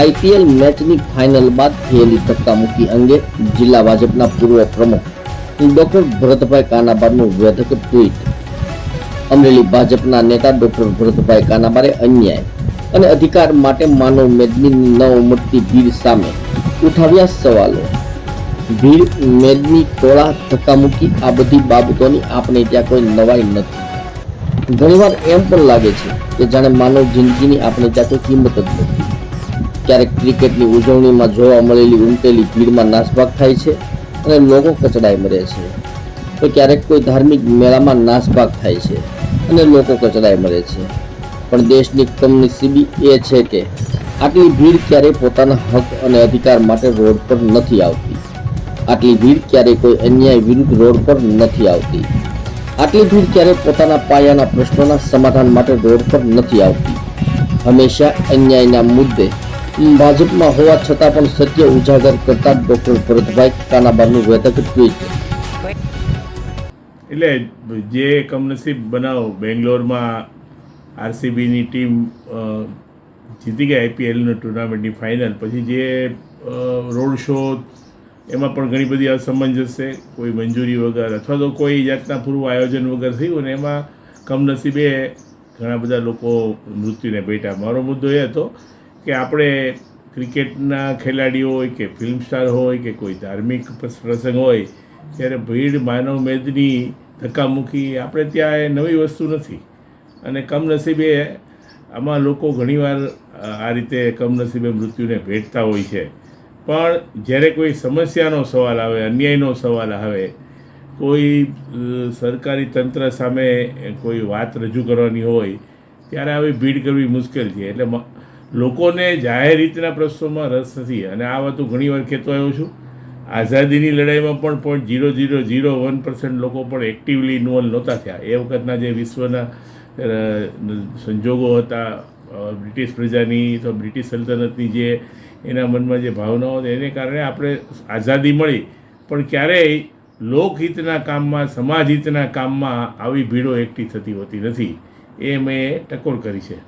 IPL મેચની final બાદ થયેલી ધક્કામુક્કી અંગે જિલ્લા ભાજપના પૂર્વ પ્રમુખ ડોક્ટર ભરતભાઈ કાનાબારનું વેધક ટ્વીટ. અમરેલી ભાજપના નેતા ડોક્ટર ભરતભાઈ કાનાબારે અન્યાય અને અધિકાર માટે માનવ મેદનીની ન ઉમટતી ભીડ સામે ઉઠાવ્યા સવાલો. ભીડ, મેદની ટોળા, ધક્કામુક્કી આ બધી બાબતોની આપણે ત્યાં કોઈ નવાઈ નથી. ઘણીવાર એમ પણ લાગે છે કે જાણે માનવ જિંદગીની આપણે ત્યાં કોઈ કિંમત જ નથી. ક્યારેક ક્રિકેટની ઉજવણીમાં જોવા મળેલી ઉમટેલી ભીડમાં નાસભાગ થાય છે અને લોકો કચડાઈ મરે છે. તો ક્યારેક કોઈ ધાર્મિક મેળામાં નાસભાગ થાય છે અને લોકો કચડાઈ મરે છે. પણ દેશની કમનસીબી એ છે કે આટલી ભીડ ક્યારેય પોતાના હક અને અધિકાર માટે રોડ પર નથી આવતી. આટલી ભીડ ક્યારેય કોઈ અન્યાય વિરુદ્ધ રોડ પર નથી આવતી. આટલી ભીડ ક્યારેય પોતાના પાયાના પ્રશ્નોના સમાધાન માટે રોડ પર નથી આવતી. હંમેશા અન્યાયના મુદ્દે ભાજપમાં હોવા છતાં પણ સત્ય ઉજાગર કરતા ડોક્ટર ભરતભાઈ કાનાબાનું વેધક ટ્વીટ. એટલે જે કમનસીબ બનાવ, બેંગ્લોરમાં આરસીબીની ટીમ જીતી ગઈ આઈપીએલનું ટુર્નામેન્ટની ફાઇનલ, પછી જે રોડ શો, એમાં પણ ઘણી બધી અસમંજસ છે કોઈ મંજૂરી વગર, અથવા તો કોઈ જાતના પૂર્વ આયોજન વગર થયું અને એમાં કમનસીબે ઘણા બધા લોકો મૃત્યુને ભેટ્યા. મારો મુદ્દો એ હતો કે આપણે ક્રિકેટના ખેલાડીઓ હોય કે ફિલ્મ સ્ટાર હોય કે કોઈ ધાર્મિક પ્રસંગ હોય, ત્યારે ભીડ, માનવ મેદની ધક્કામુક્કી આપણે ત્યાં એ નવી વસ્તુ નથી. અને કમનસીબે આમાં લોકો ઘણીવાર આ રીતે કમનસીબે મૃત્યુને ભેટતા હોય છે. પણ જ્યારે કોઈ સમસ્યાનો સવાલ આવે, અન્યાયનો સવાલ આવે, કોઈ સરકારી તંત્ર સામે કોઈ વાત રજૂ કરવાની હોય, ત્યારે આવી ભીડ કરવી મુશ્કેલ છે. એટલે લોકોને જાહેર રીતના પ્રશ્નોમાં રસ નથી. અને આ વાત હું ઘણીવાર કહેતો આવ્યો છું. આઝાદીની લડાઈમાં પણ point zero zero zero one percent લોકો પણ એક્ટિવલી ઇન્વોલ્વ નહોતા થયા. એ વખતના જે વિશ્વના સંજોગો હતા બ્રિટિશ પ્રજાની તો બ્રિટિશ સલ્તનતની જે એના મનમાં જે ભાવનાઓ એને કારણે આપણે આઝાદી મળી. પણ ક્યારેય લોકહિતના કામમાં, સમાજહિતના કામમાં આવી ભીડો એકઠી થતી હોતી નથી. એ મેં ટકોર કરી છે.